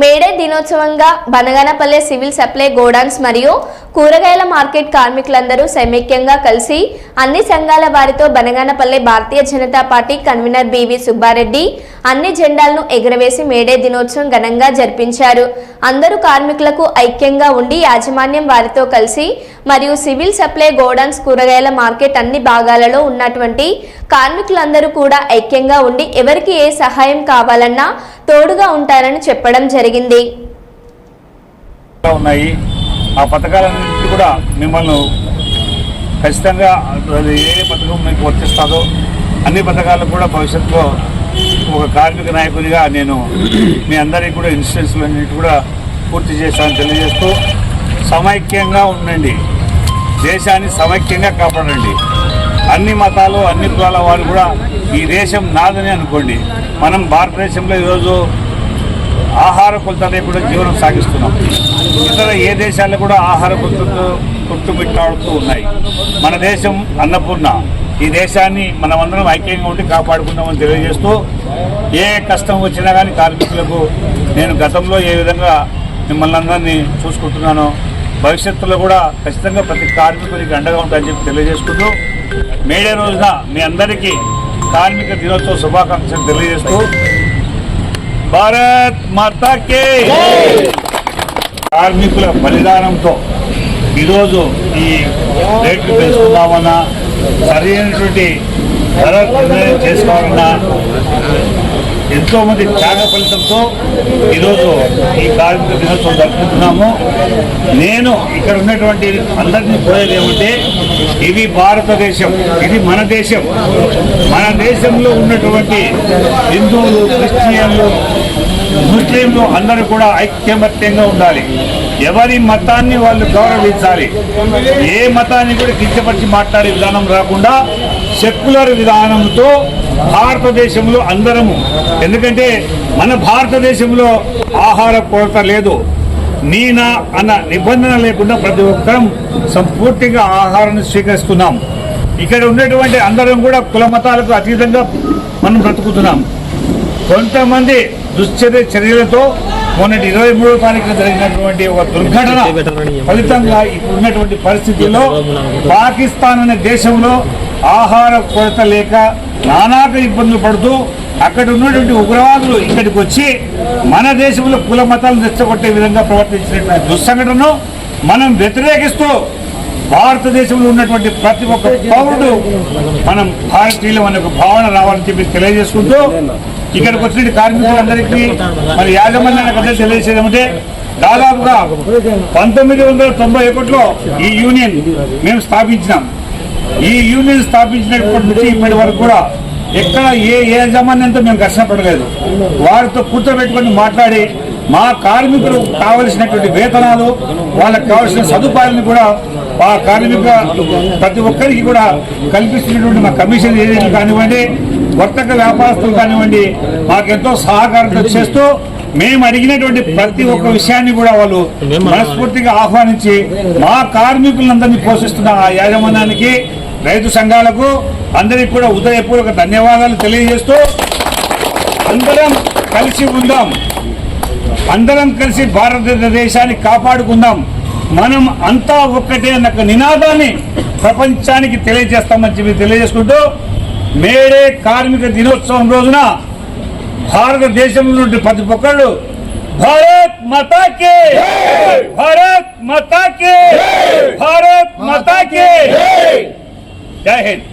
May Day దినోత్సవంగా Banaganapalle civil supply godowns మరియు కూరగాయల మార్కెట్ కార్మికులందరూ సమైక్యంగా కలిసి అన్ని సంఘాల వారితో Banaganapalle Bharatiya Janata party convener B V Subbareddy అన్ని జెండాలను ఎగురవేసి మేడే దినోత్సవం ఘనంగా జరిపించారు. అందరూ కార్మికులకు ఐక్యంగా ఉండి యాజమాన్యం వారితో కలిసి మరియు సివిల్ సప్లై గోడౌన్స్ కూరగాయల మార్కెట్ అన్ని భాగాలలో ఉన్నటువంటి కార్మికులందరూ కూడా ఐక్యంగా ఉండి ఎవరికి ఏ సహాయం కావాలన్నా తోడుగా ఉంటారని చెప్పడం జరిగింది. ఉన్నాయి. ఆ పథకాలన్నింటినీ కూడా మిమ్మల్ని ఖచ్చితంగా అది ఏ ఏ పథకం మీకు వర్తిస్తుందో అన్ని పథకాలకు కూడా భవిష్యత్తులో ఒక కార్మిక నాయకునిగా నేను మీ అందరికీ కూడా ఇన్సూరెన్స్లు అన్నిటి కూడా పూర్తి చేశానని తెలియజేస్తూ సమైక్యంగా ఉండండి. దేశాన్ని సమైక్యంగా కాపాడండి. అన్ని మతాలు అన్ని కులాల వారు కూడా ఈ దేశం నాదని అనుకోండి. మనం భారతదేశంలో ఈరోజు ఆహార కొలత లేకుండా జీవనం సాగిస్తున్నాం. ఇతర ఏ దేశాల్లో కూడా ఆహార కొలతతో కొట్టుమిట్టాడుతూ ఉన్నాయి. మన దేశం అన్నపూర్ణ. ఈ దేశాన్ని మనమందరం ఐక్యంగా ఉండి కాపాడుకుందామని తెలియజేస్తూ ఏ కష్టం వచ్చినా కానీ కార్మికులకు నేను గతంలో ఏ విధంగా మిమ్మల్ని అందరినీ చూసుకుంటున్నానో భవిష్యత్తులో కూడా ఖచ్చితంగా ప్రతి కార్మికుడికి అండగా ఉంటాయని చెప్పి తెలియజేసుకుంటూ మేడే రోజున మీ అందరికీ కార్మిక దినోత్సవ శుభాకాంక్షలు తెలియజేస్తూ భారత్ మాతాకే కార్మికుల బలిదానంతో ఈరోజు ఈ రేట్లు పెంచుకుందామన్నా సరైనటువంటి ధర నిర్ణయం చేసుకోవాలన్నా ఎంతో మంది త్యాగ ఫలితంతో ఈరోజు ఈ కార్మిక దినోత్సవం జరుపుకుంటున్నాము. నేను ఇక్కడ ఉన్నటువంటి అందరినీ కోరేది ఏమంటే ఇది భారతదేశం ఇది మన దేశం. మన దేశంలో ఉన్నటువంటి హిందువులు క్రిస్టియన్లు ముస్లింలు అందరూ కూడా ఐక్యమత్యంగా ఉండాలి. ఎవరి మతాన్ని వాళ్ళు గౌరవించాలి ఏ మతాన్ని కూడా కించపరిచి మాట్లాడే విధానం రాకుండా సెక్యులర్ విధానంతో భారతదేశంలో అందరము. ఎందుకంటే మన భారతదేశంలో ఆహార కొరత లేదు. నీనా అన్న నిబంధన లేకుండా ప్రతి ఒక్కరం సంపూర్తిగా ఆహారాన్ని స్వీకరిస్తున్నాం. ఇక్కడ ఉన్నటువంటి అందరం కూడా కుల మతాలకు అతీతంగా మనం బ్రతుకుతున్నాం. కొంతమంది దుశ్చర్య చర్యలతో మొన్నటి ఇరవై మూడో తారీఖున జరిగినటువంటి ఒక దుర్ఘటన ఫలితంగా ఇప్పుడు ఉన్నటువంటి పరిస్థితుల్లో పాకిస్తాన్ అనే దేశంలో ఆహార కొరత లేక నానాక ఇబ్బందులు పడుతూ అక్కడ ఉన్నటువంటి ఉగ్రవాదులు ఇక్కడికి వచ్చి మన దేశంలో కుల మతాలను తెచ్చగొట్టే విధంగా ప్రవర్తించినటువంటి దుస్సంఘటనను మనం వ్యతిరేకిస్తూ భారతదేశంలో ఉన్నటువంటి ప్రతి ఒక్క పౌరుడు మనం భారతీయులం అనే ఒక భావన రావాలని చెప్పి తెలియజేసుకుంటూ ఇక్కడికి వచ్చిన కార్మికులందరికీ మరి యాజమాన్యానికి అందరూ తెలియజేసేదంటే దాదాపుగా పంతొమ్మిది వందల తొంభై ఒకటిలో ఈ యూనియన్ మేము స్థాపించినాం. ఈ యూనియన్ స్థాపించినప్పటి నుంచి ఇప్పటి వరకు కూడా ఎక్కడ ఏ ఏ యాజమాన్యంతో మేము కష్టపడలేదు వారితో కూర్చోబెట్టుకొని మాట్లాడి మా కార్మికులు కావలసినటువంటి వేతనాలు వాళ్ళకి కావాల్సిన సదుపాయాలను కూడా ఆ కార్మిక ప్రతి ఒక్కరికి కూడా కల్పిస్తున్నటువంటి మా కమిషన్ ఏజెంట్లు కానివ్వండి వర్తక వ్యాపారస్తులు కానివ్వండి మాకెంతో సహకారం చేస్తూ మేము అడిగినటువంటి ప్రతి ఒక్క విషయాన్ని కూడా వాళ్ళు మనస్ఫూర్తిగా ఆహ్వానించి మా కార్మికులందరినీ పోషిస్తున్న ఆ యాజమాన్యానికి రైతు సంఘాలకు అందరికీ కూడా ఉదయపూర్వక ధన్యవాదాలు తెలియజేస్తూ అందరం కలిసి ఉందాం. అందరం కలిసి భారతదేశాన్ని కాపాడుకుందాం. మనం అంతా ఒక్కటే అన్న నినాదాన్ని ప్రపంచానికి తెలియజేస్తామని చెప్పి తెలియజేసుకుంటూ మేడే కార్మిక దినోత్సవం రోజున భారతదేశంలో నుండి ప్రతి ఒక్కళ్ళు భారత్ మతాకే! భారత్ మతాకే! భారత్ మతాకే! జై హింద్